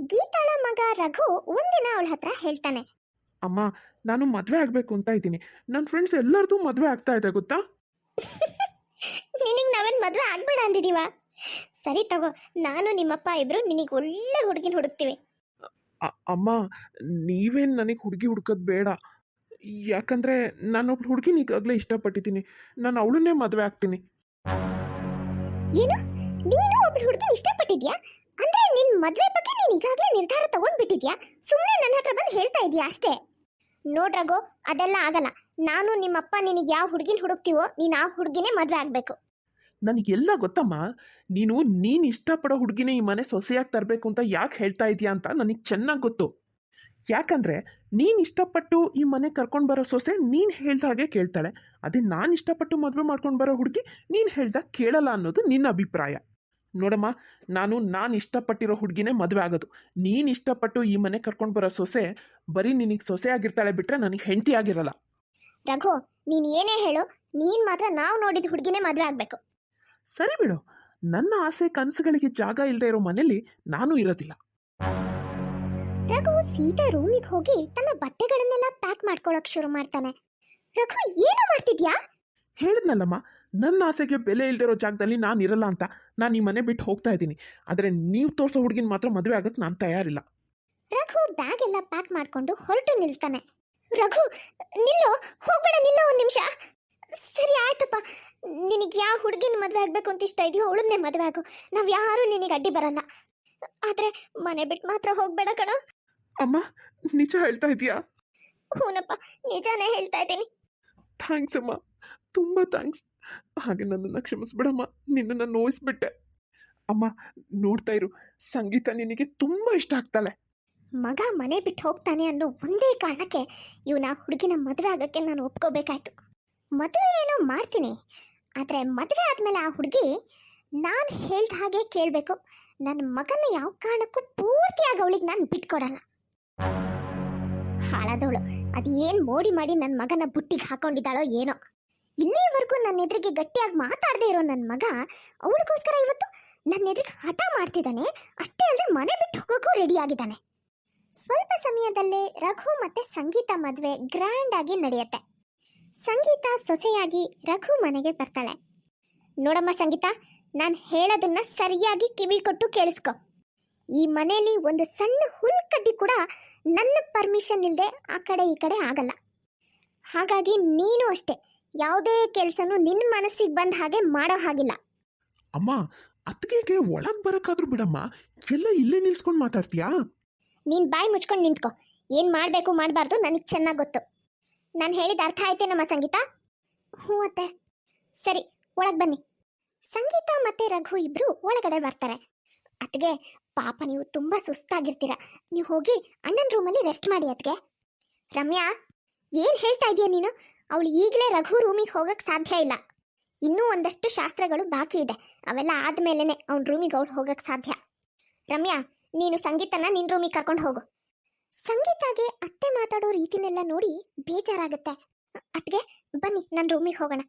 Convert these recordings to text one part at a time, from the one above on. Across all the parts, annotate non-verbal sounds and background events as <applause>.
ಗೀತಾಳ ಮಗ ರಘು ಒಂದಿನ ಅವಳ ಹತ್ರ ಹೇಳ್ತಾನೆ. ಅಮ್ಮ ನಾನು ಮದುವೆ ಆಗಬೇಕು ಅಂತ ಇದ್ದೀನಿ. ನನ್ನ ಫ್ರೆಂಡ್ಸ್ ಎಲ್ಲರದು ಮದುವೆ ಆಗ್ತಾ ಇದೆ ಗೊತ್ತಾ? <laughs> ನಿನಗೆ ನಾವೇನ್ ಮದ್ವೆ ಆಗ್ಬೇಡ ಅಂದಿದೀವ? ಸರಿ ತಗೋ ನಾನು ನಿಮ್ಮಪ್ಪ ಇಬ್ರು ನಿನಗೆ ಒಳ್ಳೆ ಹುಡುಗಿನ ಹುಡುಕ್ತಿವಿ. ಅ- ಅಮ್ಮ ನೀವೇನು ನನಗೆ ಹುಡುಗಿ ಹುಡ್ಕೋದು ಬೇಡ. ಯಾಕಂದರೆ ನಾನೊಬ್ಳು ಹುಡುಗಿನ ಈಗಾಗಲೇ ಇಷ್ಟಪಟ್ಟಿದ್ದೀನಿ. ನಾನು ಅವಳನ್ನೇ ಮದುವೆ ಆಗ್ತೀನಿ. ಏನು? ನೀನು ಒಬ್ಳು ಹುಡುಗಿನ ಇಷ್ಟಪಟ್ಟಿದ್ಯಾ? ಅಂದ್ರೆ ನಿನ್ ಮದ್ವೆ ಬಗ್ಗೆ ನೀನ್ ಈಗಾಗಲೇ ನಿರ್ಧಾರ ತಗೊಂಡ್ಬಿಟ್ಟಿದ್ಯಾ? ಸುಮ್ಮನೆ ನನ್ನ ಹತ್ರ ಬಂದು ಹೇಳ್ತಾ ಇದೀಯಾ ಅಷ್ಟೇ? ನೋಡ್ರಗೋ ಅದೆಲ್ಲ ಆಗಲ್ಲ. ನಾನು ನಿಮ್ಮಪ್ಪ ನಿನಗೆ ಯಾವ ಹುಡುಗಿನ ಹುಡುಕ್ತೀವೋ ನೀನು ಆ ಹುಡುಗಿನೇ ಮದುವೆ ಆಗಬೇಕು. ನನಗೆಲ್ಲ ಗೊತ್ತಮ್ಮ, ನೀನು ನೀನು ಇಷ್ಟಪಡೋ ಹುಡುಗಿನೇ ಈ ಮನೆ ಸೊಸೆಯಾಗಿ ತರಬೇಕು ಅಂತ ಯಾಕೆ ಹೇಳ್ತಾ ಇದೀಯಾ ಅಂತ ನನಗೆ ಚೆನ್ನಾಗಿ ಗೊತ್ತು. ಯಾಕಂದರೆ ನೀನು ಇಷ್ಟಪಟ್ಟು ಈ ಮನೆ ಕರ್ಕೊಂಡು ಬರೋ ಸೊಸೆ ನೀನು ಹೇಳ್ದ ಹಾಗೆ ಕೇಳ್ತಾಳೆ. ಅದೇ ನಾನು ಇಷ್ಟಪಟ್ಟು ಮದುವೆ ಮಾಡ್ಕೊಂಡು ಬರೋ ಹುಡುಗಿ ನೀನು ಹೇಳ್ದಾಗ ಕೇಳಲ್ಲ ಅನ್ನೋದು ನಿನ್ನ ಅಭಿಪ್ರಾಯ. ನೋಡಮ್ಮ ನಾನು ನಾನು ಇಷ್ಟಪಟ್ಟಿರೋ ಹುಡುಗಿನೇ ಮದುವೆ ಆಗೋದು. ನೀನು ಇಷ್ಟಪಟ್ಟು ಈ ಮನೆ ಕರ್ಕೊಂಡು ಬರೋ ಸೊಸೆ ಬರೀ ನಿನಗೆ ಸೊಸೆ ಆಗಿರ್ತಾಳೆ ಬಿಟ್ಟರೆ ನನಗೆ ಹೆಂಡತಿ ಆಗಿರಲ್ಲ. ರಘು ನೀನು ಏನೇ ಹೇಳು ನೀನು ಮಾತ್ರ ನಾವು ನೋಡಿದ ಹುಡುಗಿನೇ ಮದುವೆ ಆಗಬೇಕು. ಸರಿ ಬಿಡು. ನನ್ನ ಆಸೆ ಕನಸುಗಳಿಗೆ ಜಾಗ ಇಲ್ಲದೆ ಇರೋ ಮನೆಯಲ್ಲಿ ನಾನು ಇರೋದಿಲ್ಲ. ರಘು ಸೀತಾ ರೂಮಿಗೆ ಹೋಗಿ ತನ್ನ ಬಟ್ಟೆಗಳನ್ನೆಲ್ಲ ಪ್ಯಾಕ್ ಮಾಡ್ಕೊಳಕ್ ಶುರು ಮಾಡ್ತಾನೆ. ರಘು ಏನು ಮಾಡ್ತಿದ್ಯಾ? ಹೇಳಿದ್ನಲ್ಲಮ್ಮ ನನ್ನ ಆಸೆಗೆ ಬೆಲೆ ಇಲ್ದಿರೋ ಜಾಗದಲ್ಲಿ ನಾನು ಇರಲ್ಲ ಅಂತ ನಾನು ಈ ಮನೆ ಬಿಟ್ಟು ಹೋಗ್ತಾ ಇದ್ದೀನಿ. ಆದರೆ ನೀವು ತೋರಿಸೋ ಹುಡುಗಿನ ಮಾತ್ರ ಮದುವೆ ಆಗಕ್ಕೆ ನಾನು ತಯಾರಿಲ್ಲ. ರಘು ಬ್ಯಾಗ್ ಎಲ್ಲ ಪ್ಯಾಕ್ ಮಾಡ್ಕೊಂಡು ಹೊರಟು ನಿಲ್ತಾನೆ. ರಘು ನಿಲ್ಲೋ ಹೋಗ್ಬೇಡ ನಿಲ್ಲೋ ಒಂದು ನಿಮಿಷ. ಸರಿ ಆಯ್ತಪ್ಪ. ನಿನಗೆ ಯಾವ ಹುಡುಗಿನ ಮದುವೆ ಆಗಬೇಕು ಅಂತ ಇಷ್ಟ ಇದೆಯೋ ಅವಳನ್ನೇ ಮದುವೆ ಆಗು. ನಾವು ಯಾರು ನಿನಗೆ ಅಡ್ಡಿ ಬರಲ್ಲ. ಆದರೆ ಮನೆ ಬಿಟ್ಟು ಮಾತ್ರ ಹೋಗ್ಬೇಡ ಕಣ. ಅಮ್ಮ ನಿಜ ಹೇಳ್ತಾ ಇದೀಯಾ ಹೂನಪ್ಪ ನಿಜಾನೇ ಹೇಳ್ತಾ ಇದ್ದೀನಿ. ಥ್ಯಾಂಕ್ಸ್ ಅಮ್ಮ. ತುಂಬ ಥ್ಯಾಂಕ್ಸ್. ಹಾಗೆ ನನ್ನನ್ನು ಕ್ಷಮಿಸ್ಬಿಡಮ್ಮ, ನಿನ್ನನ್ನು ನೋಯಿಸ್ಬಿಟ್ಟೆ. ಅಮ್ಮ, ನೋಡ್ತಾ ಇರು, ಸಂಗೀತ ನಿನಗೆ ತುಂಬ ಇಷ್ಟ ಆಗ್ತಾಳೆ. ಮಗ ಮನೆ ಬಿಟ್ಟು ಹೋಗ್ತಾನೆ ಅನ್ನೋ ಒಂದೇ ಕಾರಣಕ್ಕೆ ಇವನ ಹುಡುಗಿನ ಮದುವೆ ಆಗಕ್ಕೆ ನಾನು ಒಪ್ಕೋಬೇಕಾಯ್ತು. ಮದುವೆ ಏನೋ ಮಾಡ್ತೀನಿ, ಆದರೆ ಮದುವೆ ಆದಮೇಲೆ ಆ ಹುಡುಗಿ ನಾನು ಹೇಳ್ದ ಹಾಗೆ ಕೇಳಬೇಕು. ನನ್ನ ಮಗನ ಯಾವ ಕಾರಣಕ್ಕೂ ಪೂರ್ತಿಯಾಗಿ ಅವಳಿಗೆ ನಾನು ಬಿಟ್ಕೊಡಲ್ಲ. ಹಾಳಾದವಳು ಅದು ಏನು ಮೋಡಿ ಮಾಡಿ ನನ್ನ ಮಗನ ಬುಟ್ಟಿಗೆ ಹಾಕೊಂಡಿದ್ದಾಳೋ ಏನೋ. ಇಲ್ಲಿವರೆಗೂ ನನ್ನ ಎದುರಿಗೆ ಗಟ್ಟಿಯಾಗಿ ಮಾತಾಡದೇ ಇರೋ ನನ್ನ ಮಗ, ಅವಳಿಗೋಸ್ಕರ ಇವತ್ತು ನನ್ನ ಎದುರಿಗೆ ಹಠ ಮಾಡ್ತಿದ್ದಾನೆ. ಅಷ್ಟೇ ಅಲ್ಲದೆ ಮನೆ ಬಿಟ್ಟು ಹೋಗೋಕ್ಕೂ ರೆಡಿ ಆಗಿದ್ದಾನೆ. ಸ್ವಲ್ಪ ಸಮಯದಲ್ಲೇ ರಘು ಮತ್ತೆ ಸಂಗೀತ ಮದುವೆ ಗ್ರ್ಯಾಂಡ್ ಆಗಿ ನಡೆಯುತ್ತೆ. ಸಂಗೀತ ಸೊಸೆಯಾಗಿ ರಘು ಮನೆಗೆ ಬರ್ತಾಳೆ. ನೋಡಮ್ಮ ಸಂಗೀತ, ನಾನು ಹೇಳೋದನ್ನ ಸರಿಯಾಗಿ ಕಿವಿ ಕೊಟ್ಟು ಕೇಳಿಸ್ಕೊ. ಈ ಮನೆಯಲ್ಲಿ ಒಂದು ಸಣ್ಣ ಹುಲ್ಕಡ್ಡಿ ಕೂಡ ನನ್ನ ಪರ್ಮಿಷನ್ ಇಲ್ಲದೆ ಆ ಕಡೆ ಈ ಕಡೆ ಆಗಲ್ಲ. ಹಾಗಾಗಿ ನೀನು ಅಷ್ಟೇ. ಯಾವುದೇ ಕೆಲಸನೂ ನಿನ್ನ ಮನಸ್ಸಿಗೆ ಬಂದ ಹಾಗೆ ಮಾಡೋ ಹಾಗಿಲ್ಲ. ಅಮ್ಮ ಅತ್ತಿಗೆಗೆ ಒಳಗೆ ಬರೋಕ್ಕಾದ್ರೂ ಬಿಡಮ್ಮ ಎಲ್ಲ ಇಲ್ಲೇ ನಿಲ್ಸ್ಕೊಂಡು ಮಾತಾಡ್ತೀಯಾ? ನೀನ್ ಬಾಯಿ ಮುಚ್ಕೊಂಡು ನಿಂತ್ಕೊ. ಏನ್ ಮಾಡ್ಬೇಕು ಮಾಡಬಾರ್ದು ನನಗೆ ಚೆನ್ನಾಗಿ ಗೊತ್ತು. ನಾನು ಹೇಳಿದ ಅರ್ಥ ಆಯ್ತೇ ನಮ್ಮ ಸಂಗೀತ? ಹ್ಞೂ ಅತ್ತೆ. ಸರಿ ಒಳಗೆ ಬನ್ನಿ. ಸಂಗೀತ ಮತ್ತೆ ರಘು ಇಬ್ರು ಒಳಗಡೆ ಬರ್ತಾರೆ. ಅತ್ಗೆ ಪಾಪ ನೀವು ತುಂಬಾ ಸುಸ್ತಾಗಿರ್ತೀರ. ನೀವು ಹೋಗಿ ಅಣ್ಣನ ರೂಮಲ್ಲಿ ರೆಸ್ಟ್ ಮಾಡಿ ಅತ್ಗೆ ರಮ್ಯಾ ಏನ್ ಹೇಳ್ತಾ ಇದೀಯ ನೀನು? ಅವಳು ಈಗಲೇ ರಘು ರೂಮಿಗೆ ಹೋಗಕ್ಕೆ ಸಾಧ್ಯ ಇಲ್ಲ. ಇನ್ನೂ ಒಂದಷ್ಟು ಶಾಸ್ತ್ರಗಳು ಬಾಕಿ ಇದೆ. ಅವೆಲ್ಲ ಆದ್ಮೇಲೆನೆ ಅವ್ನ ರೂಮಿಗೆ ಅವಳು ಹೋಗಕ್ಕೆ ಸಾಧ್ಯ. ರಮ್ಯಾ, ನೀನು ಸಂಗೀತನ ನಿನ್ನ ರೂಮಿಗೆ ಕರ್ಕೊಂಡು ಹೋಗು. ಸಂಗೀತಾಗೆ ಅತ್ತೆ ಮಾತಾಡೋ ರೀತಿನೆಲ್ಲ ನೋಡಿ ಬೇಜಾರಾಗುತ್ತೆ. ಅತ್ಗೆ ಬನ್ನಿ ನನ್ನ ರೂಮಿಗೆ ಹೋಗೋಣ.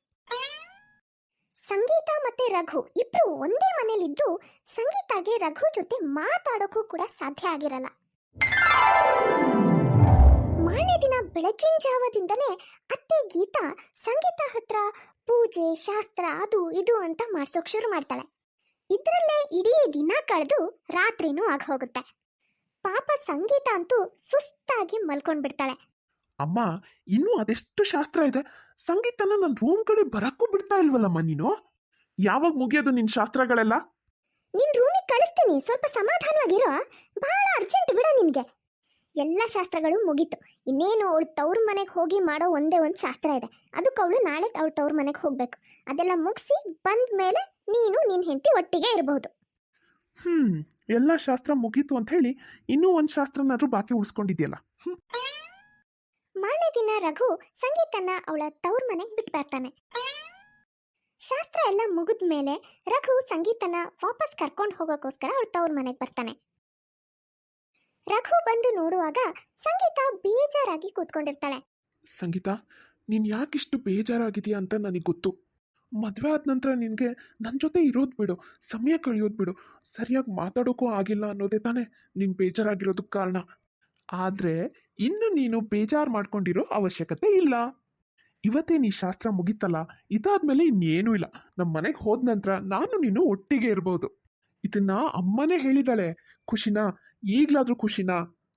ಸಂಗೀತ ಮತ್ತೆ ರಘು ಇಬ್ರು ಒಂದೇ ಮನೇಲಿದ್ದು ಸಂಗೀತಾಗೆ ರಘು ಜೊತೆ ಮಾತಾಡೋಕ್ಕೂ ಕೂಡ ಸಾಧ್ಯ ಆಗಿರಲ್ಲ. ಮಾರನೇ ದಿನ ಬೆಳಗಿನ ಜಾವದಿಂದನೇ ಅತ್ತೆ ಗೀತಾ ಸಂಗೀತ ಹತ್ರ ಪೂಜೆ ಶಾಸ್ತ್ರ ಅದು ಇದು ಅಂತ ಮಾಡ್ಸೋಕ್ ಶುರು ಮಾಡ್ತಾಳೆ. ಇದ್ರಲ್ಲೇ ಇಡೀ ದಿನ ಕಳೆದು ರಾತ್ರಿನೂ ಆಗ ಹೋಗುತ್ತೆ ಪಾಪ ಸಂಗೀತ ಅಂತೂ ಸುಸ್ತಾಗಿ ಮಲ್ಕೊಂಡ್ಬಿಡ್ತಾಳೆ. ಅಮ್ಮ ಇನ್ನೂ ಅದೆಷ್ಟು ಶಾಸ್ತ್ರ ಇದೆ? ಸಂಗೀತನ ನನ್ನ ರೂಮ್ ಕಡೆ ಬರಕ್ಕೂ ಬಿಡ್ತಾ ಇಲ್ವಲ್ಲಮ್ಮ ನೀನು? ಯಾವಾಗ ಮುಗಿಯೋದು ನಿನ್ ಶಾಸ್ತ್ರಗಳೆಲ್ಲ? ನಿನ್ ರೂಮಿಗೆ ಕಳಿಸ್ತೀನಿ ಸ್ವಲ್ಪ ಸಮಾಧಾನವಾಗಿರೋ. ಬಹಳ ಅರ್ಜೆಂಟ್ ಬಿಡ ನಿನ್ಗೆ. ಎಲ್ಲ ಶಾಸ್ತ್ರಗಳು ಮುಗೀತು. ಇನ್ನೇನು ಅವಳು ತವ್ರ ಮನೆಗೆ ಹೋಗಿ ಮಾಡೋ ಒಂದೇ ಒಂದು ಶಾಸ್ತ್ರ ಇದೆ. ಅದಕ್ಕೆ ಅವಳು ನಾಳೆ ಅವಳು ತವ್ರ ಮನೆಗೆ ಹೋಗ್ಬೇಕು. ಅದೆಲ್ಲ ಮುಗಿಸಿ ಬಂದ ಮೇಲೆ ನೀನು ನಿನ್ನ ಹೆಂಡತಿ ಒಟ್ಟಿಗೆ ಇರಬಹುದು ಹ್ಮ್ ಎಲ್ಲ ಶಾಸ್ತ್ರ ಮುಗೀತು ಅಂತ ಹೇಳಿ ಇನ್ನೂ ಒಂದು ಶಾಸ್ತ್ರನಾದ್ರೂ ಬಾಕಿ ಉಳಿಸ್ಕೊಂಡಿದ್ಯಲ್ಲ? ಮಾರನೇ ದಿನ ರಘು ಸಂಗೀತನ ಅವಳ ತವ್ರ ಮನೆಗೆ ಬಿಟ್ಟು ಬರ್ತಾನೆ. ಶಾಸ್ತ್ರ ಎಲ್ಲ ಮುಗಿದ ಮೇಲೆ ರಘು ಸಂಗೀತನ ವಾಪಸ್ ಕರ್ಕೊಂಡು ಹೋಗೋಕ್ಕೋಸ್ಕರ ಅವಳ ತವ್ರ ಮನೆಗೆ ಬರ್ತಾನೆ. ರಘು ಬಂದು ನೋಡುವಾಗ ಸಂಗೀತ ಬೇಜಾರಾಗಿ ಕೂತ್ಕೊಂಡಿರ್ತಾಳೆ. ಸಂಗೀತ, ನೀನು ಯಾಕಿಷ್ಟು ಬೇಜಾರಾಗಿದೆಯಾ ಅಂತ ನನಗೆ ಗೊತ್ತು. ಮದುವೆ ಆದ ನಂತರ ನಿನಗೆ ನನ್ನ ಜೊತೆ ಇರೋದು ಬಿಡು, ಸಮಯ ಕಳೆಯೋದು ಬಿಡು. ಸರಿಯಾಗಿ ಮಾತಾಡೋಕ್ಕೂ ಆಗಿಲ್ಲ ಅನ್ನೋದೇ ತಾನೇ ನೀನು ಬೇಜಾರಾಗಿರೋದಕ್ಕೆ ಕಾರಣ. ಆದರೆ ಇನ್ನು ನೀನು ಬೇಜಾರು ಮಾಡ್ಕೊಂಡಿರೋ ಅವಶ್ಯಕತೆ ಇಲ್ಲ. ಇವತ್ತೇ ನೀ ಶಾಸ್ತ್ರ ಮುಗೀತಲ್ಲ, ಇದಾದ್ಮೇಲೆ ಇನ್ನೇನೂ ಇಲ್ಲ. ನಮ್ಮ ಮನೆಗೆ ಹೋದ ನಂತರ ನಾನು ನೀನು ಒಟ್ಟಿಗೆ ಇರ್ಬೋದು. ಇದನ್ನ ಅಮ್ಮನೇ ಹೇಳಿದಾಳೆ. ಖುಷಿನಾ ಈಗ್ಲಾದ್ರೂ ಖುಷಿನಾ?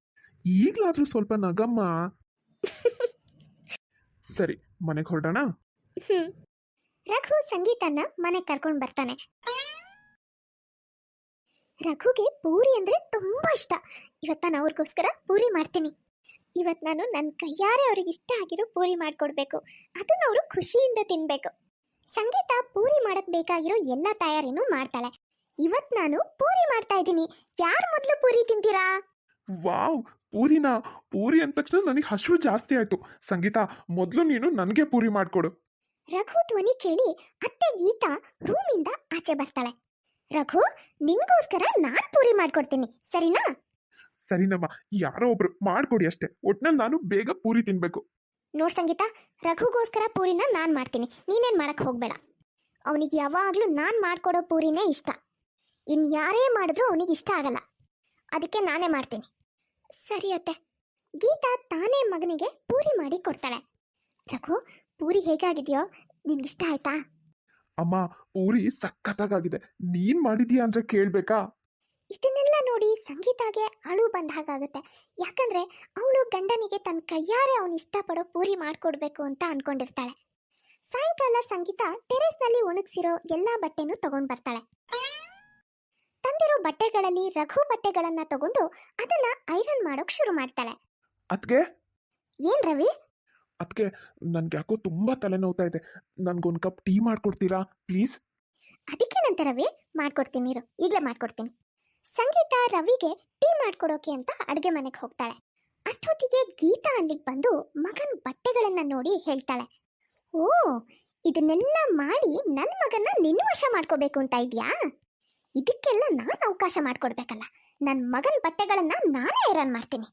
ಈಗ್ಲಾದ್ರೂ ಸ್ವಲ್ಪ ನಗಮ್ಮ? <laughs> ಸರಿ ಮನೆಗೆ ಹೊರಡೋಣ? ಹ್ಮ್. ರಘು ಸಂಗೀತನ ಮನೆಗೆ ಕರ್ಕೊಂಡು ಬರ್ತಾನೆ. ರಘುಗೆ ಪೂರಿ ಅಂದ್ರೆ ತುಂಬಾ ಇಷ್ಟ. ಇವತ್ತ ನಾನು ಅವ್ರಿಗೋಸ್ಕರ ಪೂರಿ ಮಾಡ್ತೀನಿ. ಇವತ್ತು ನಾನು ನನ್ನ ಕೈಯಾರೆ ಅವ್ರಿಗೆ ಇಷ್ಟ ಆಗಿರೋ ಪೂರಿ ಮಾಡ್ಕೊಡ್ಬೇಕು. ಅದನ್ನ ಅವರು ಖುಷಿಯಿಂದ ತಿನ್ಬೇಕು. ಸಂಗೀತ ಪೂರಿ ಮಾಡಕ್ ಬೇಕಾಗಿರೋ ಎಲ್ಲ ತಯಾರಿನೂ ಮಾಡ್ತಾಳೆ. ಇವತ್ತು ನಾನು ಪೂರಿ ಮಾಡ್ತಾ ಇದ್ದೀನಿ. ಯಾರು ಮೊದಲು ಪೂರಿ ತಿಂತೀರಾ? ವಾವ್ ಪೂರಿನಾ? ಪೂರಿ ಅಂದ ತಕ್ಷಣ ನನಗೆ ಹಸಿವು ಜಾಸ್ತಿ ಆಯ್ತು. ಸಂಗೀತ ಮೊದಲು ನೀನು ನನಗೆ ಪೂರಿ ಮಾಡ್ಕೊಡು. ರಘು ಧ್ವನಿ ಕೇಳಿ ಅತ್ತೆ ಗೀತಾ ರೂಮಿಂದ ಆಚೆ ಬರ್ತಾಳೆ. ರಘು ನಿನ್ಗೋಸ್ಕರ ನಾನ್ ಪೂರಿ ಮಾಡ್ಕೊಡ್ತೀನಿ. ಸರಿನಾ? ಸರಿನಮ್ಮ ಯಾರೋ ಒಬ್ರು ಮಾಡ್ಕೊಡಿ ಅಷ್ಟೇ. ಒಟ್ನಲ್ಲಿ ನಾನು ಬೇಗ ಪೂರಿ ತಿನ್ಬೇಕು. ನೋಡ್ ಸಂಗೀತ ರಘುಗೋಸ್ಕರ ಪೂರಿನ ನಾನ್ ಮಾಡ್ತೀನಿ. ನೀನೇನ್ ಮಾಡಕ್ ಹೋಗ್ಬೇಡ. ಅವನಿಗೆ ಯಾವಾಗ್ಲೂ ನಾನ್ ಮಾಡ್ಕೊಡೋ ಪೂರಿನೇ ಇಷ್ಟ. ಇನ್ ಯಾರೇ ಮಾಡಿದ್ರು ಅವನಿಗೆ ಇಷ್ಟ ಆಗಲ್ಲ. ಅದಕ್ಕೆ ನಾನೇ ಮಾಡ್ತೀನಿ. ಸರಿ ಅತ್ತೆ. ಗೀತಾ ತಾನೇ ಮಗನಿಗೆ ಪೂರಿ ಮಾಡಿ ಕೊಡ್ತಾಳೆ. ರಘು ಪೂರಿ ಹೇಗಾಗಿದೆಯೋ? ನಿನ್ಗಿಷ್ಟ ಆಯ್ತಾ? ಅಮ್ಮ ಪೂರಿ ಸಖತ್ತಾಗಿದೆ ನೀನ್ ಮಾಡಿದ್ಯಾ ಅಂದ್ರೆ ಕೇಳ್ಬೇಕಾ? ಇದನ್ನೆಲ್ಲ ನೋಡಿ ಸಂಗೀತಾಗೆ ಅಳು ಬಂದ ಹಾಗಾಗುತ್ತೆ. ಯಾಕಂದ್ರೆ ಅವಳು ಗಂಡನಿಗೆ ತನ್ನ ಕೈಯಾರೆ ಅವನು ಇಷ್ಟಪಡೋ ಪೂರಿ ಮಾಡ್ಕೊಡ್ಬೇಕು ಅಂತ ಅನ್ಕೊಂಡಿರ್ತಾಳೆ. ಸಾಯಂಕಾಲ ಸಂಗೀತ ಟೆರೆಸ್ನಲ್ಲಿ ಒಣಗಿಸಿರೋ ಎಲ್ಲಾ ಬಟ್ಟೆನೂ ತಗೊಂಡ್ ಬರ್ತಾಳೆ ತಂದಿರೋ ಬಟ್ಟೆಗಳಲ್ಲಿ ರಘು ಬಟ್ಟೆಗಳನ್ನ ತಗೊಂಡು ಅದನ್ನ ಐರನ್ ಮಾಡೋಕ್ ಶುರು ಮಾಡ್ತಾಳೆ. ಅದ್ಗೆ ಏನ್ ರವಿ? ಅದಕ್ಕೆ ನನ್ಗೆ ಯಾಕೋ ತುಂಬಾ ತಲೆನೋವ್ತಾ ಇದೆ. ನನ್ಗೊಂದು ಕಪ್ ಟೀ ಮಾಡ್ಕೊಡ್ತೀರಾ ಪ್ಲೀಸ್? ಅದಕ್ಕೆ ನಂತರ ರವಿ ಮಾಡ್ಕೊಡ್ತೀನಿ ಇರು. ಈಗಲೇ ಮಾಡ್ಕೊಡ್ತೀನಿ. ಸಂಗೀತ ರವಿಗೆ ಟೀ ಮಾಡ್ಕೊಡೋಕೆ ಅಂತ ಅಡುಗೆ ಮನೆಗೆ ಹೋಗ್ತಾಳೆ. ಅಷ್ಟೊತ್ತಿಗೆ ಗೀತಾ ಅಲ್ಲಿಗೆ ಬಂದು ಮಗನ ಬಟ್ಟೆಗಳನ್ನ ನೋಡಿ ಹೇಳ್ತಾಳೆ. ಓ ಇದನ್ನೆಲ್ಲ ಮಾಡಿ ನನ್ನ ಮಗನ ನಿನ್ನ ವಶ ಮಾಡ್ಕೋಬೇಕು ಅಂತ ಇದೆಯಾ? ಇದಕ್ಕೆಲ್ಲ ನಾನು ಅವಕಾಶ ಮಾಡಿಕೊಡ್ಬೇಕಲ್ಲ. ನನ್ನ ಮಗನ ಬಟ್ಟೆಗಳನ್ನು ನಾನೇ ಐರನ್ ಮಾಡ್ತೀನಿ.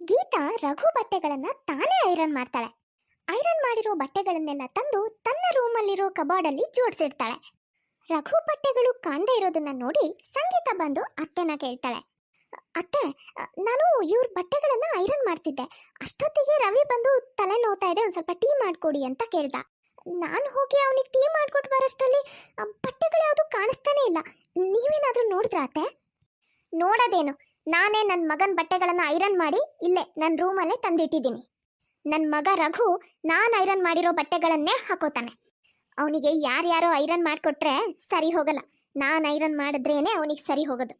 ಗೀತಾ ರಘು ಬಟ್ಟೆಗಳನ್ನು ತಾನೇ ಐರನ್ ಮಾಡ್ತಾಳೆ. ಐರನ್ ಮಾಡಿರೋ ಬಟ್ಟೆಗಳನ್ನೆಲ್ಲ ತಂದು ತನ್ನ ರೂಮಲ್ಲಿರೋ ಕಬಾರ್ಡಲ್ಲಿ ಜೋಡಿಸಿಡ್ತಾಳೆ. ರಘು ಬಟ್ಟೆಗಳು ಕಾಣದೇ ಇರೋದನ್ನ ನೋಡಿ ಸಂಗೀತ ಬಂದು ಅತ್ತೆನ ಕೇಳ್ತಾಳೆ. ಅತ್ತೆ, ನಾನು ಇವ್ರ ಬಟ್ಟೆಗಳನ್ನು ಐರನ್ ಮಾಡ್ತಿದ್ದೆ. ಅಷ್ಟೊತ್ತಿಗೆ ರವಿ ಬಂದು ತಲೆ ನೋವ್ತಾ ಇದೆ, ಒಂದು ಸ್ವಲ್ಪ ಟೀ ಮಾಡಿಕೊಡಿ ಅಂತ ಕೇಳ್ದ. ನಾನು ಹೋಗಿ ಅವನಿಗೆ ಟೀ ಮಾಡ್ಕೊಟ್ಟು ಬರೋಷ್ಟರಲ್ಲಿ ಬಟ್ಟೆಗಳು ಯಾವುದು ಕಾಣಿಸ್ತಾನೆ ಇಲ್ಲ. ನೀವೇನಾದರೂ ನೋಡಿದ್ರ ಅತ್ತೆ? ನೋಡೋದೇನು. ನಾನೇ ನನ್ನ ಮಗನ ಬಟ್ಟೆಗಳನ್ನು ಐರನ್ ಮಾಡಿ ಇಲ್ಲೇ ನನ್ನ ರೂಮಲ್ಲೇ ತಂದಿಟ್ಟಿದ್ದೀನಿ. ನನ್ನ ಮಗ ರಘು ನಾನು ಐರನ್ ಮಾಡಿರೋ ಬಟ್ಟೆಗಳನ್ನೇ ಹಾಕೋತಾನೆ. ಅವನಿಗೆ ಯಾರ್ಯಾರೋ ಐರನ್ ಮಾಡಿಕೊಟ್ರೆ ಸರಿ ಹೋಗಲ್ಲ. ನಾನು ಐರನ್ ಮಾಡಿದ್ರೇನೆ ಅವನಿಗೆ ಸರಿ ಹೋಗೋದು.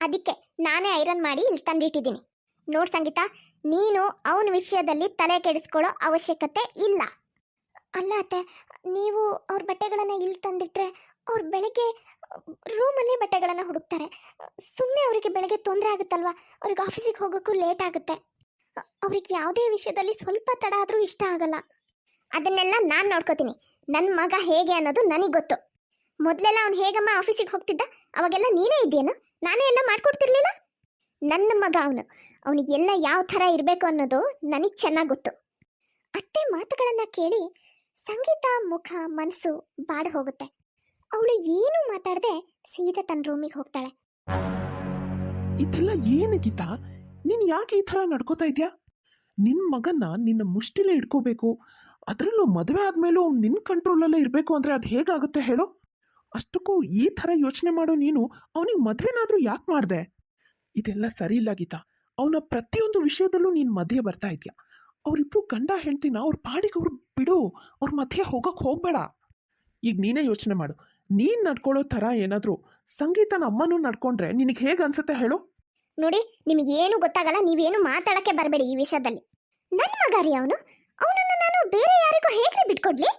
ಅದಕ್ಕೆ ನಾನೇ ಐರನ್ ಮಾಡಿ ಇಲ್ಲಿ ತಂದಿಟ್ಟಿದ್ದೀನಿ. ನೋಡ್ ಸಂಗೀತ, ನೀನು ಅವನ ವಿಷಯದಲ್ಲಿ ತಲೆ ಕೆಡಿಸ್ಕೊಳ್ಳೋ ಅವಶ್ಯಕತೆ ಇಲ್ಲ. ಅಲ್ಲ ಅತ್ತೆ, ನೀವು ಅವ್ರ ಬಟ್ಟೆಗಳನ್ನು ಇಲ್ಲಿ ತಂದಿಟ್ರೆ ಅವ್ರು ಬೆಳಗ್ಗೆ ರೂಮಲ್ಲಿ ಬಟ್ಟೆಗಳನ್ನು ಹುಡುಕ್ತಾರೆ. ಸುಮ್ಮನೆ ಅವರಿಗೆ ಬೆಳಗ್ಗೆ ತೊಂದರೆ ಆಗುತ್ತಲ್ವಾ? ಅವ್ರಿಗೆ ಆಫೀಸಿಗೆ ಹೋಗೋಕ್ಕೂ ಲೇಟ್ ಆಗುತ್ತೆ. ಅವ್ರಿಗೆ ಯಾವುದೇ ವಿಷಯದಲ್ಲಿ ಸ್ವಲ್ಪ ತಡ ಆದರೂ ಇಷ್ಟ ಆಗಲ್ಲ. ಅದನ್ನೆಲ್ಲ ನಾನು ನೋಡ್ಕೋತೀನಿ. ನನ್ನ ಮಗ ಹೇಗೆ ಅನ್ನೋದು ನನಗೆ ಗೊತ್ತು. ಮೊದಲೆಲ್ಲ ಅವ್ನು ಹೇಗಮ್ಮ ಆಫೀಸಿಗೆ ಹೋಗ್ತಿದ್ದ? ಅವಾಗೆಲ್ಲ ನೀನೇ ಇದೆಯೇನು ನಾನೇ ಎಲ್ಲ ಮಾಡ್ಕೊಡ್ತಿರ್ಲಿಲ್ಲ? ನನ್ನ ಮಗ ಅವನು. ಅವನಿಗೆಲ್ಲ ಯಾವ ಥರ ಇರಬೇಕು ಅನ್ನೋದು ನನಗೆ ಚೆನ್ನಾಗಿ ಗೊತ್ತು. ಅತ್ತೆ ಮಾತುಗಳನ್ನು ಕೇಳಿ ಸಂಗೀತ ಮುಖ ಮನಸ್ಸು ಬಾಡಿ ಹೋಗುತ್ತೆ. ಅವಳು ಏನು ಮಾತಾಡದೆ ಸೀದಾ ತನ್ನ ರೂಮಿಗೆ ಹೋಗ್ತಾಳೆ. ಇದೆಲ್ಲ ಏನು ಗೀತಾ? ನೀನು ಯಾಕೆ ಈ ಥರ ನಡ್ಕೋತಾ ಇದೆಯಾ? ನಿನ್ನ ಮಗನ್ನ ನಿನ್ನ ಮುಷ್ಟಿಲೇ ಇಟ್ಕೋಬೇಕು. ಅದರಲ್ಲೂ ಮದುವೆ ಆದಮೇಲೂ ನಿನ್ನ ಕಂಟ್ರೋಲಲ್ಲೇ ಇರಬೇಕು ಅಂದರೆ ಅದು ಹೇಗಾಗುತ್ತೆ ಹೇಳು? ಅಷ್ಟಕ್ಕೂ ಈ ಥರ ಯೋಚನೆ ಮಾಡೋ ನೀನು ಅವನಿಗೆ ಮದುವೆನಾದರೂ ಯಾಕೆ ಮಾಡಿದೆ? ಇದೆಲ್ಲ ಸರಿ ಇಲ್ಲ ಗೀತಾ. ಅವನ ಪ್ರತಿಯೊಂದು ವಿಷಯದಲ್ಲೂ ನೀನು ಮಧ್ಯೆ ಬರ್ತಾ ಇದೆಯಾ? ಅವರಿಬ್ರು ಗಂಡ ಹೇಳ್ತೀನ ಅವ್ರ ಪಾಡಿಗೆ ಅವ್ರು ಬಿಡು ಅವ್ರ ಮಧ್ಯೆ ಹೋಗಕ್ಕೆ ಹೋಗಬೇಡ. ಈಗ ನೀನೇ ಯೋಚನೆ ಮಾಡು. ನೀನು ನಡ್ಕೊಳ್ಳೋ ಥರ ಏನಾದರೂ ಸಂಗೀತನ ಅಮ್ಮನೂ ನಡ್ಕೊಂಡ್ರೆ ನಿನಗೆ ಹೇಗೆ ಅನ್ಸುತ್ತೆ ಹೇಳು? ನೋಡಿ ನಿಮಗೆ ಏನು ಗೊತ್ತಾಗಲ್ಲ ನೀವೇನು ಮಾತಾಡಕ್ಕೆ ಬರಬೇಡಿ ಈ ವಿಷಯದಲ್ಲಿ. ನನ್ನ ಮಗ ರೀ ಅವನು. ಅವನನ್ನು ನಾನು ಬೇರೆ ಯಾರಿಗೂ ಹೇಗ್ರಿ ಬಿಟ್ಕೊಡ್ಲಿ?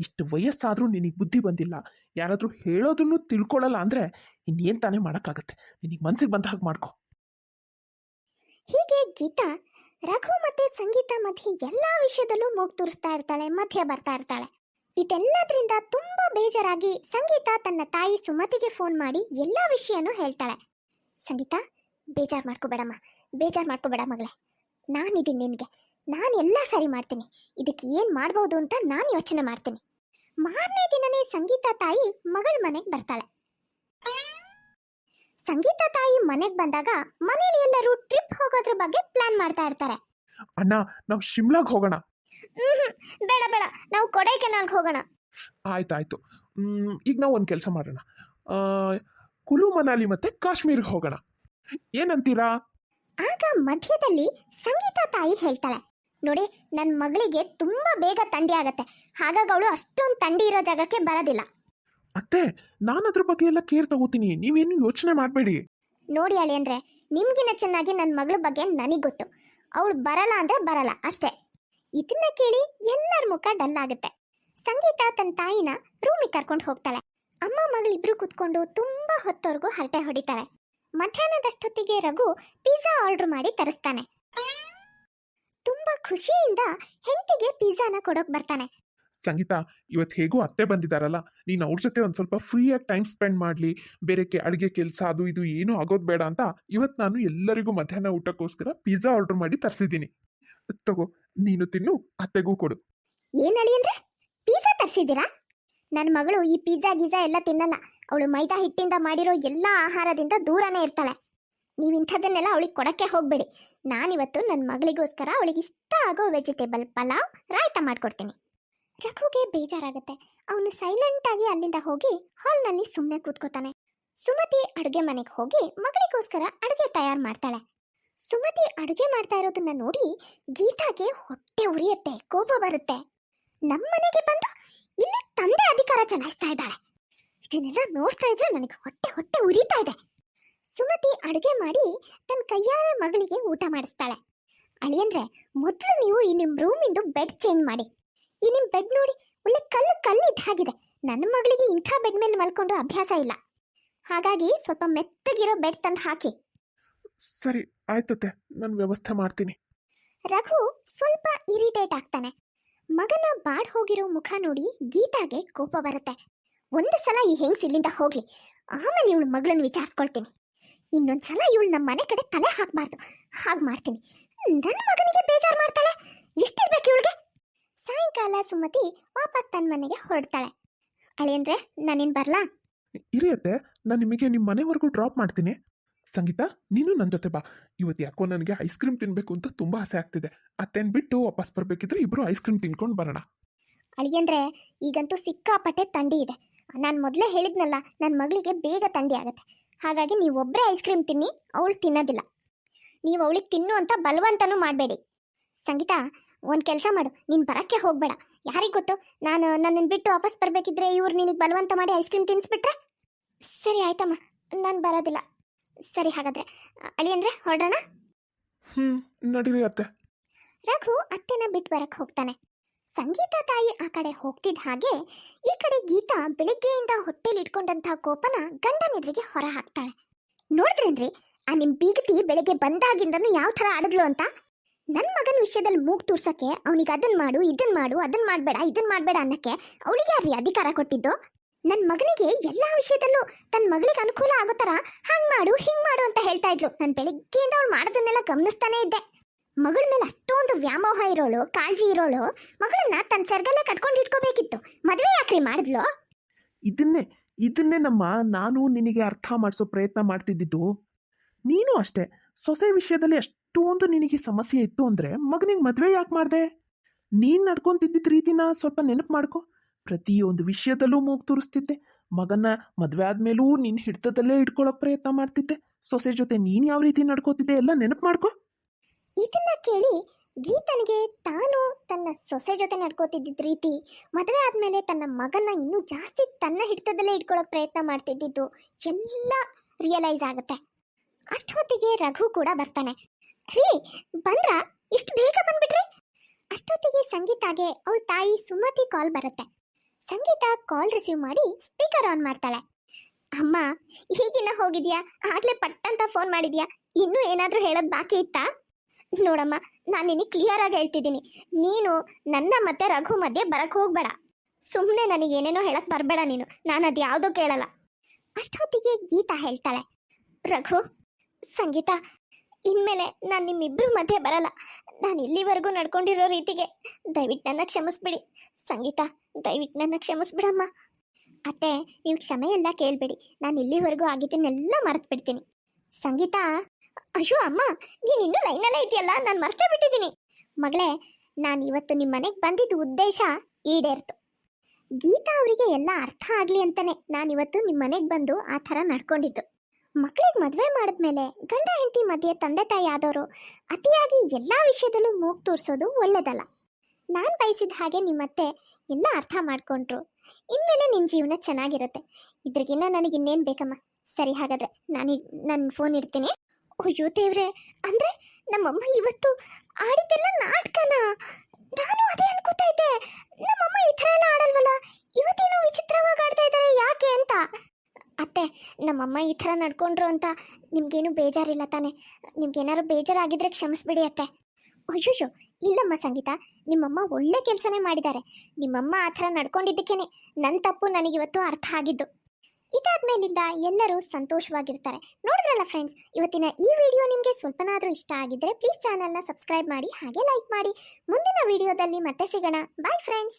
ಇಷ್ಟು ವಯಸ್ಸಾದರೂ ನಿನಗೆ ಬುದ್ಧಿ ಬಂದಿಲ್ಲ. ಯಾರಾದರೂ ಹೇಳೋದನ್ನು ತಿಳ್ಕೊಳ್ಳಲ್ಲ ಅಂದರೆ ಇನ್ನೇನು ತಾನೇ ಮಾಡೋಕ್ಕಾಗತ್ತೆ. ನಿನಗೆ ಮನ್ಸಿಗೆ ಬಂದ ಹಾಗೆ ಮಾಡ್ಕೊ. ಹೀಗೆ ಗೀತಾ ರಘು ಮತ್ತೆ ಸಂಗೀತ ಮಧ್ಯೆ ಎಲ್ಲಾ ವಿಷಯದಲ್ಲೂ ಮೂಗು ತೂರಿಸ್ತಾ ಇರ್ತಾಳೆ, ಮಧ್ಯ ಬರ್ತಾ ಇರ್ತಾಳೆ. ಇದೆಲ್ಲದ್ರಿಂದ ತುಂಬಾ ಬೇಜಾರಾಗಿ ಸಂಗೀತ ತನ್ನ ತಾಯಿ ಸುಮತಿಗೆ ಫೋನ್ ಮಾಡಿ ಎಲ್ಲಾ ವಿಷಯನೂ ಹೇಳ್ತಾಳೆ. ಸಂಗೀತ, ಬೇಜಾರು ಮಾಡ್ಕೋಬೇಡಮ್ಮ, ಬೇಜಾರು ಮಾಡ್ಕೋಬೇಡ ಮಗಳೇ. ನಾನಿದ್ದೀನಿ ನಿನಗೆ. ನಾನು ಎಲ್ಲ ಸರಿ ಮಾಡ್ತೀನಿ. ಇದಕ್ಕೆ ಏನು ಮಾಡ್ಬೋದು ಅಂತ ನಾನು ಯೋಚನೆ ಮಾಡ್ತೀನಿ. ಮಾರನೇ ದಿನನೇ ಸಂಗೀತ ತಾಯಿ ಮಗಳ ಮನೆಗೆ ಬರ್ತಾಳೆ. ಸಂಗೀತ ತಾಯಿ ಮನೆಗೆ ಬಂದಾಗ ಮನೇಲಿ ಎಲ್ಲರೂ ಟ್ರಿಪ್ ಹೋಗೋದ್ರ ಬಗ್ಗೆ ಪ್ಲಾನ್ ಮಾಡ್ತಾ ಇರ್ತಾರೆ. ಅಣ್ಣ ನಾವು ಶಿಮ್ಲಾಗ್ ಹೋಗೋಣ. ಮ್ಹೂ, ಬೇಡ ಬೇಡ. ನಾವು ಕೊಡೈಕೆನಾಲ್ಗೆ ಹೋಗೋಣ. ಆಯ್ತಾಯ್ತು. ಮ್, ಈಗ ನಾವು ಒಂದು ಕೆಲಸ ಮಾಡೋಣ. ಆ, ಕುಲು ಮನಾಲಿ ಮತ್ತೆ ಕಾಶ್ಮೀರ್ಗೆ ಹೋಗೋಣ. ಏನಂತೀರಾ? ಆಗ ಮಧ್ಯದಲ್ಲಿ ಸಂಗೀತ ತಾಯಿ ಹೇಳ್ತಾಳೆ. ನೋಡಿ ನನ್ನ ಮಗಳಿಗೆ ತುಂಬಾ ಬೇಗ ತಂಡಿ ಆಗತ್ತೆ. ಹಾಗಾಗಿ ಅವಳು ಅಷ್ಟೊಂದು ಥಂಡಿ ಇರೋ ಜಾಗಕ್ಕೆ ಬರೋದಿಲ್ಲ. ಅತ್ತೆ ನಾನು ಅದ್ರ ಬಗ್ಗೆ ಎಲ್ಲ ಕೇರ್ ತಗೋತೀನಿ. ನೀವೇನು ಯೋಚನೆ ಮಾಡಬೇಡಿ. ನೋಡಿ ಅಳಿ ಅಂದ್ರೆ ನಿಮ್ಗಿನ್ನ ಚೆನ್ನಾಗಿ ನನ್ನ ಮಗಳ ಬಗ್ಗೆ ನನಗೆ ಗೊತ್ತು. ಅವಳು ಬರಲ್ಲ ಅಂದ್ರೆ ಬರಲ್ಲ, ಅಷ್ಟೇ. ಇದನ್ನ ಕೇಳಿ ಎಲ್ಲರ ಮುಖ ಡಲ್ ಆಗುತ್ತೆ. ಸಂಗೀತ ತನ್ನ ತಾಯಿನ ರೂಮಿಗೆ ಕರ್ಕೊಂಡು ಹೋಗ್ತಾಳೆ. ಅಮ್ಮ ಮಗಳಿಬ್ರು ಕುತ್ಕೊಂಡು ತುಂಬಾ ಹೊತ್ತವರೆಗೂ ಹರಟೆ ಹೊಡಿತಾರೆ. ಮಧ್ಯಾಹ್ನದಷ್ಟೊತ್ತಿಗೆ ರಘು ಪಿಜ್ಜಾ ಆರ್ಡರ್ ಮಾಡಿ ತರಿಸ್ತಾನೆ. ತುಂಬಾ ಖುಷಿಯಿಂದ ಹೆಂಡತಿಗೆ ಪಿಜ್ಜಾನ ಕೊಡೋಕ್ ಬರ್ತಾನೆ. ಸಂಗೀತ ಇವತ್ತು ಹೇಗೂ ಅತ್ತೆ ಬಂದಿದ್ದಾರಲ್ಲ ನೀನು ಅವ್ರ ಜೊತೆ ಒಂದು ಸ್ವಲ್ಪ ಫ್ರೀಯಾಗಿ ಟೈಮ್ ಸ್ಪೆಂಡ್ ಮಾಡಲಿ ಬೇರೆಕ್ಕೆ ಅಡುಗೆ ಕೆಲಸ ಅದು ಇದು ಏನೂ ಆಗೋದು ಬೇಡ ಅಂತ ಇವತ್ತು ನಾನು ಎಲ್ಲರಿಗೂ ಮಧ್ಯಾಹ್ನ ಊಟಕ್ಕೋಸ್ಕರ ಪಿಜ್ಜಾ ಆರ್ಡರ್ ಮಾಡಿ ತರಿಸಿದ್ದೀನಿ. ತಗೋ, ನೀನು ತಿನ್ನು, ಅತ್ತೆಗೂ ಕೊಡು. ಏನು ಹೇಳಿ ಅಂದರೆ? ಪಿಜ್ಜಾ ತರಿಸಿದ್ದೀರಾ? ನನ್ನ ಮಗಳು ಈ ಪಿಜ್ಜಾ ಗಿಜ್ಜಾ ಎಲ್ಲ ತಿನ್ನಲ್ಲ. ಅವಳು ಮೈದಾ ಹಿಟ್ಟಿಂದ ಮಾಡಿರೋ ಎಲ್ಲ ಆಹಾರದಿಂದ ದೂರನೇ ಇರ್ತಾಳೆ. ನೀವು ಇಂಥದ್ದನ್ನೆಲ್ಲ ಅವಳಿಗೆ ಕೊಡಕ್ಕೆ ಹೋಗ್ಬೇಡಿ. ನಾನಿವತ್ತು ನನ್ನ ಮಗಳಿಗೋಸ್ಕರ ಅವಳಿಗೆ ಇಷ್ಟ ಆಗೋ ವೆಜಿಟೇಬಲ್ ಪಲಾವ್, ರಾಯ್ತ ಮಾಡ್ಕೊಡ್ತೀನಿ. ರಘುಗೆ ಬೇಜಾರಾಗುತ್ತೆ? ಅವನು ಸೈಲೆಂಟ್ ಆಗಿ ಅಲ್ಲಿಂದ ಹೋಗಿ ಹಾಲ್ನಲ್ಲಿ ಸುಮ್ಮನೆ ಕೂತ್ಕೋತಾನೆ. ಸುಮತಿ ಅಡುಗೆ ಮನೆಗೆ ಹೋಗಿ ಮಗಳಿಗೋಸ್ಕರ ಅಡುಗೆ ತಯಾರು ಮಾಡ್ತಾಳೆ. ಸುಮತಿ ಅಡುಗೆ ಮಾಡ್ತಾ ಇರೋದನ್ನ ನೋಡಿ ಗೀತಾಗೆ ಹೊಟ್ಟೆ ಉರಿಯುತ್ತೆ, ಕೋಪ ಬರುತ್ತೆ. ನಮ್ಮನೆಗೆ ಬಂದು ಇಲ್ಲಿ ತಂದೆ ಅಧಿಕಾರ ಚಲಾಯಿಸ್ತಾ ಇದ್ದಾಳೆ. ಇದನ್ನೆಲ್ಲ ನೋಡ್ತಾ ಇದ್ರೆ ನನಗೆ ಹೊಟ್ಟೆ ಹೊಟ್ಟೆ ಉರಿತಾ ಇದೆ. ಸುಮತಿ ಅಡುಗೆ ಮಾಡಿ ತನ್ನ ಕೈಯಾರೆ ಮಗಳಿಗೆ ಊಟ ಮಾಡಿಸ್ತಾಳೆ. ಅಳಿಯಂದ್ರೆ ಮೊದಲು ನೀವು ಈ ನಿಮ್ಮ ರೂಮಿಂದು ಬೆಡ್ ಚೇಂಜ್ ಮಾಡಿ. ಈ ನಿಮ್ಮ ಬೆಡ್ ನೋಡಿ ಒಳ್ಳೆ ಕಲ್ಲು ಕಲ್ಲು ಇದ್ದ ಹಾಗಿದೆ. ನನ್ನ ಮಗಳಿಗೆ ಇಂಥ ಬೆಡ್ ಮೇಲೆ ಮಲ್ಕೊಂಡು ಅಭ್ಯಾಸ ಇಲ್ಲ. ಹಾಗಾಗಿ ಸ್ವಲ್ಪ ಮೆತ್ತಗಿರೋ ಬೆಡ್ ತಂದು ಹಾಕಿ. ಸರಿ ಆಯ್ತತ್ತೆ ನಾನು ವ್ಯವಸ್ಥೆ ಮಾಡ್ತೀನಿ. ರಘು ಸ್ವಲ್ಪ ಇರಿಟೇಟ್ ಆಗ್ತಾನೆ. ಮಗನ ಬಾಡ್ ಹೋಗಿರೋ ಮುಖ ನೋಡಿ ಗೀತಾಗೆ ಕೋಪ ಬರುತ್ತೆ. ಒಂದು ಸಲ ಈ ಹೆಂಗ್ಸ್ ಇಲ್ಲಿಂದ ಹೋಗ್ಲಿ. ಆಮೇಲೆ ಇವಳು ಮಗಳನ್ನ ವಿಚಾರಿಸ್ಕೊಳ್ತೀನಿ. ಇನ್ನೊಂದ್ಸಲ ಇವಳು ನಮ್ಮ ಮನೆ ಕಡೆ ತಲೆ ಹಾಕಬಾರ್ದು. ಹಾಗೆ ಮಾಡ್ತೀನಿ. ನನ್ನ ಮಗನಿಗೆ ಬೇಜಾರು ಮಾಡ್ತಾಳೆ. ಎಷ್ಟಿರ್ಬೇಕು ಇವಳಿಗೆ? ಸಾಯಂಕಾಲ ಸುಮತಿ ವಾಪಸ್ ತನ್ನ ಮನೆಗೆ ಹೊರಡ್ತಾಳೆ. ಅಳಿಯಂದ್ರೆ ನಾನಿನ್ ಬರ್ಲಾ? ಇರಿ ಅತ್ತೆ ನಾನು ನಿಮಗೆ ನಿಮ್ಮ ಮನೆವರೆಗೂ ಡ್ರಾಪ್ ಮಾಡ್ತೀನಿ. ಸಂಗೀತ ನೀನು ನನ್ನ ಜೊತೆ ಬಾ. ಇವತ್ತು ಯಾಕೋ ನನಗೆ ಐಸ್ ಕ್ರೀಮ್ ತಿನ್ನಬೇಕು ಅಂತ ತುಂಬಾ ಆಸೆ ಆಗ್ತಿದೆ. ಅತ್ತೇನು ಬಿಟ್ಟು ವಾಪಸ್ ಬರಬೇಕಿದ್ರೆ ಇಬ್ರು ಐಸ್ ಕ್ರೀಮ್ ತಿನ್ಕೊಂಡು ಬರೋಣ. ಅಳಿಯಂದ್ರೆ ಈಗಂತೂ ಸಿಕ್ಕಾಪಟ್ಟೆ ಥಂಡಿ ಇದೆ. ನಾನು ಮೊದಲೇ ಹೇಳಿದ್ನಲ್ಲ ನನ್ನ ಮಗಳಿಗೆ ಬೇಗ ತಂಡಿ ಆಗುತ್ತೆ. ಹಾಗಾಗಿ ನೀವು ಒಬ್ಬರೇ ಐಸ್ ಕ್ರೀಮ್ ತಿನ್ನಿ ಅವಳು ತಿನ್ನೋದಿಲ್ಲ. ನೀವು ಅವಳಿಗೆ ತಿನ್ನು ಅಂತ ಬಲವಂತನೂ ಮಾಡಬೇಡಿ. ಸಂಗೀತ ಒಂದು ಕೆಲಸ ಮಾಡು ನೀನು ಬರೋಕ್ಕೆ ಹೋಗಬೇಡ. ಯಾರಿಗೆ ಗೊತ್ತು? ನಾನು ನನ್ನನ್ನು ಬಿಟ್ಟು ವಾಪಸ್ ಬರಬೇಕಿದ್ರೆ ಇವ್ರು ನಿನಗೆ ಬಲವಂತ ಮಾಡಿ ಐಸ್ ಕ್ರೀಮ್ ತಿನ್ನಿಸ್ಬಿಟ್ರೆ ಸರಿ ಆಯ್ತಮ್ಮ ನಾನು ಬರೋದಿಲ್ಲ. ಸರಿ ಹಾಗಾದರೆ ಅಳಿಯಂದ್ರೆ ಹೊರಡೋಣ? ಹ್ಞೂ ನಡೀರಿ ಅತ್ತೆ. ರಘು ಅತ್ತೆನ ಬಿಟ್ಟು ಬರಕ್ಕೆ ಹೋಗ್ತಾನೆ. ಸಂಗೀತ ತಾಯಿ ಆ ಕಡೆ ಹೋಗ್ತಿದ್ದ ಹಾಗೆ ಈ ಕಡೆ ಗೀತಾ ಬೆಳಿಗ್ಗೆಯಿಂದ ಹೊಟ್ಟೆಲಿ ಇಟ್ಕೊಂಡಂತಹ ಕೋಪನ ಗಂಡನೆದುರಿಗೆ ಹೊರ ಹಾಕ್ತಾಳೆ. ನೋಡಿದ್ರೇನ್ರಿ ಆ ನಿಮ್ಮ ಬೀಗತಿ ಬೆಳಿಗ್ಗೆ ಬಂದಾಗಿಂದನೂ ಯಾವ ಥರ ಆಡಿದ್ಲು ಅಂತ? ನನ್ನ ಮಗನ ವಿಷಯದಲ್ಲಿ ಮೂಗ್ ತೂರ್ಸಕ್ಕೆ ಅವನಿಗೆ ಅದನ್ನ ಮಾಡು ಇದನ್ನ ಮಾಡು ಅದನ್ನ ಮಾಡಬೇಡ ಇದನ್ನ ಮಾಡಬೇಡ ಅನ್ನಕ್ಕೆ ಅವಳಿಗೆ ಅಧಿಕಾರ ಕೊಟ್ಟಿದ್ದು? ನನ್ನ ಮಗನಿಗೆ ಎಲ್ಲಾ ವಿಷಯದಲ್ಲೂ ತನ್ನ ಮಗಳಿಗೆ ಅನುಕೂಲ ಆಗೋ ಥರ ಹಂಗ್ ಮಾಡು, ಹಿಂಗ್ ಮಾಡು ಅಂತ ಹೇಳ್ತಾ ಇದ್ಲು. ನಾನು ಬೆಳಿಗ್ಗೆಯಿಂದ ಅವಳು ಮಾಡೋದನ್ನೆಲ್ಲ ಗಮನಿಸ್ತಾನೆ ಇದ್ದೆ. ಮಗಳ ಮೇಲೆ ಅಷ್ಟೊಂದು ವ್ಯಾಮೋಹ ಇರೋಳು, ಕಾಳಜಿ ಇರೋಳು, ಮಗಳನ್ನ ತನ್ನ ಸರ್ಗಲ್ಲೇ ಕಟ್ಕೊಂಡು ಇಟ್ಕೋಬೇಕಿತ್ತು. ಮದುವೆ ಯಾಕ್ರಿ ಮಾಡಿದ್ಲು? ಇದನ್ನೇ ಇದನ್ನೇ ನಮ್ಮ ನಾನು ನಿನಗೆ ಅರ್ಥ ಮಾಡಿಸೋ ಪ್ರಯತ್ನ ಮಾಡ್ತಿದ್ದಿದ್ದು. ನೀನು ಅಷ್ಟೇ, ಸೊಸೆ ವಿಷಯದಲ್ಲಿ ಅಷ್ಟೊಂದು ನಿನಗೆ ಸಮಸ್ಯೆ ಇತ್ತು ಅಂದರೆ ಮಗನಿಗೆ ಮದುವೆ ಯಾಕೆ ಮಾಡಿದೆ? ನೀನು ನಡ್ಕೊಂತಿದ್ದಿದ್ದ ರೀತಿನ ಸ್ವಲ್ಪ ನೆನಪು ಮಾಡ್ಕೊ. ಪ್ರತಿಯೊಂದು ವಿಷಯದಲ್ಲೂ ಮೂಗು ತೋರಿಸ್ತಿದ್ದೆ. ಮಗನ ಮದುವೆ ಆದ್ಮೇಲೂ ನಿನ್ನ ಹಿಡ್ತದಲ್ಲೇ ಇಟ್ಕೊಳ್ಳೋಕೆ ಪ್ರಯತ್ನ ಮಾಡ್ತಿದ್ದೆ. ಸೊಸೆ ಜೊತೆ ನೀನು ಯಾವ ರೀತಿ ನಡ್ಕೋತಿದ್ದೆ ಎಲ್ಲ ನೆನಪು ಮಾಡ್ಕೊ. ಇದನ್ನ ಕೇಳಿ ಗೀತನಿಗೆ ತಾನು ತನ್ನ ಸೊಸೆ ಜೊತೆ ನಡ್ಕೋತಿದ್ದ ರೀತಿ ಮದುವೆ ಆದ್ಮೇಲೆ ತನ್ನ ಮಗನ ಇನ್ನೂ ಜಾಸ್ತಿ ತನ್ನ ಹಿಡಿತದಲ್ಲೇ ಇಟ್ಕೊಳ್ಳೋಕೆ ಪ್ರಯತ್ನ ಮಾಡ್ತಿದ್ದಿದ್ದು ಎಲ್ಲ ರಿಯಲೈಸ್ ಆಗುತ್ತೆ. ಅಷ್ಟೊತ್ತಿಗೆ ರಘು ಕೂಡ ಬರ್ತಾನೆ. ರೀ ಬಂದ್ರ? ಇಷ್ಟು ಬೇಗ ಬಂದ್ಬಿಟ್ರೆ? ಅಷ್ಟೊತ್ತಿಗೆ ಸಂಗೀತಾಗೆ ಅವಳ ತಾಯಿ ಸುಮತಿ ಕಾಲ್ ಬರುತ್ತೆ. ಸಂಗೀತ ಕಾಲ್ ರಿಸೀವ್ ಮಾಡಿ ಸ್ಪೀಕರ್ ಆನ್ ಮಾಡ್ತಾಳೆ. ಅಮ್ಮ ಈಗಿನ ಹೋಗಿದ್ಯಾ? ಆಗ್ಲೇ ಪಟ್ಟಂತ ಫೋನ್ ಮಾಡಿದ್ಯಾ? ಇನ್ನೂ ಏನಾದರೂ ಹೇಳೋದು ಬಾಕಿ ಇತ್ತಾ? ನೋಡಮ್ಮ, ನಾನು ನಿನಗೆ ಕ್ಲಿಯರ್ ಆಗಿ ಹೇಳ್ತಿದ್ದೀನಿ. ನೀನು ನನ್ನ ಮತ್ತೆ ರಘು ಮಧ್ಯೆ ಬರಕ್ ಹೋಗ್ಬೇಡ. ಸುಮ್ಮನೆ ನನಗೆ ಏನೇನೋ ಹೇಳಕ್ ಬರಬೇಡ ನೀನು. ನಾನು ಅದು ಯಾವುದೂ ಕೇಳಲ್ಲ. ಅಷ್ಟೊತ್ತಿಗೆ ಗೀತಾ ಹೇಳ್ತಾಳೆ. ರಘು, ಸಂಗೀತ ಇನ್ಮೇಲೆ ನಾನು ನಿಮ್ಮಿಬ್ಬರು ಮಧ್ಯೆ ಬರಲ್ಲ. ನಾನು ಇಲ್ಲಿವರೆಗೂ ನಡ್ಕೊಂಡಿರೋ ರೀತಿಗೆ ದಯವಿಟ್ಟು ನನ್ನ ಕ್ಷಮಿಸ್ಬಿಡಿ. ಸಂಗೀತ, ದಯವಿಟ್ಟು ನನ್ನ ಕ್ಷಮಿಸ್ಬಿಡಮ್ಮ. ಅತ್ತೆ, ನೀವು ಕ್ಷಮೆ ಎಲ್ಲ ಕೇಳಬೇಡಿ. ನಾನು ಇಲ್ಲಿವರೆಗೂ ಆಗಿದ್ದನ್ನೆಲ್ಲ ಮರೆತು ಬಿಡ್ತೀನಿ ಸಂಗೀತ, ಅಯ್ಯೋ ಅಮ್ಮ, ನೀನು ಇನ್ನೂ ಲೈನಲ್ಲೇ ಇದೆಯಲ್ಲ ನಾನು ಮರ್ತೇ ಬಿಟ್ಟಿದ್ದೀನಿ. ಮಗಳೇ, ನಾನು ಇವತ್ತು ನಿಮ್ಮ ಮನೆಗೆ ಬಂದಿದ್ದ ಉದ್ದೇಶ ಈಡೇರ್ತು. ಗೀತಾ ಅವರಿಗೆ ಎಲ್ಲ ಅರ್ಥ ಆಗಲಿ ಅಂತಲೇ ನಾನು ಇವತ್ತು ನಿಮ್ಮ ಮನೆಗೆ ಬಂದು ಆ ಥರ ನಡ್ಕೊಂಡಿದ್ದು. ಮಕ್ಕಳಿಗೆ ಮದುವೆ ಮಾಡಿದ್ಮೇಲೆ ಗಂಡ ಹೆಂಡತಿ ಮಧ್ಯೆ ತಂದೆ ತಾಯಿ ಆದವರು ಅತಿಯಾಗಿ ಎಲ್ಲ ವಿಷಯದಲ್ಲೂ ಮೂಗು ತೋರಿಸೋದು ಒಳ್ಳೆಯದಲ್ಲ ನಾನು ಬಯಸಿದ ಹಾಗೆ ನಿಮ್ಮತ್ತೆ ಎಲ್ಲ ಅರ್ಥ ಮಾಡ್ಕೊಂಡ್ರು. ಇನ್ಮೇಲೆ ನಿನ್ನ ಜೀವನ ಚೆನ್ನಾಗಿರುತ್ತೆ. ಇದ್ರಿಗಿನ್ನ ನನಗೆ ಇನ್ನೇನು ಬೇಕಮ್ಮ? ಸರಿ ಹಾಗಾದ್ರೆ ನಾನು ನನ್ನ ಫೋನ್ ಇಡ್ತೀನಿ. ಅಯ್ಯೋ ದೇವ್ರೆ, ಅಂದರೆ ನಮ್ಮಮ್ಮ ಇವತ್ತು ಆಡಿದ್ದೆಲ್ಲ ನಾಟಕನ? ನಾನು ಅದೇ ಅನ್ಕೋತಾ ಇದ್ದೆ. ನಮ್ಮಮ್ಮ ಈ ಥರ ಎಲ್ಲ ಆಡಲ್ವಲ್ಲ? ಇವತ್ತೇನೋ ವಿಚಿತ್ರವಾಗಿ ಆಡ್ತಾ ಇದ್ದಾರೆ ಯಾಕೆ ಅಂತ. ಅತ್ತೆ, ನಮ್ಮಮ್ಮ ಈ ಥರ ನಡ್ಕೊಂಡ್ರು ಅಂತ ನಿಮ್ಗೇನು ಬೇಜಾರಿಲ್ಲ ತಾನೆ. ನಿಮ್ಗೇನಾದ್ರು ಬೇಜಾರಾಗಿದ್ರೆ ಕ್ಷಮಿಸ್ಬಿಡಿ ಅತ್ತೆ. ಅಯ್ಯೋ ಇಲ್ಲಮ್ಮ ಸಂಗೀತ. ನಿಮ್ಮಮ್ಮ ಒಳ್ಳೆ ಕೆಲಸನೇ ಮಾಡಿದ್ದಾರೆ. ನಿಮ್ಮಮ್ಮ ಆ ಥರ ನಡ್ಕೊಂಡಿದ್ದಕ್ಕೇನೆ ನನ್ನ ತಪ್ಪು ನನಗಿವತ್ತು ಅರ್ಥ ಆಗಿದ್ದು. ಇದಾದ್ಮೇಲಿಂದ ಎಲ್ಲರೂ ಸಂತೋಷವಾಗಿರ್ತಾರೆ. ನೋಡಿದ್ರಲ್ಲ ಫ್ರೆಂಡ್ಸ್ ಇವತ್ತಿನ ಈ ವಿಡಿಯೋ ನಿಮಗೆ ಸ್ವಲ್ಪನಾದರೂ ಇಷ್ಟ ಆಗಿದ್ದರೆ ಪ್ಲೀಸ್ ಚಾನಲ್ನ ಸಬ್ಸ್ಕ್ರೈಬ್ ಮಾಡಿ ಹಾಗೆ ಲೈಕ್ ಮಾಡಿ. ಮುಂದಿನ ವಿಡಿಯೋದಲ್ಲಿ ಮತ್ತೆ ಸಿಗೋಣ. Bye friends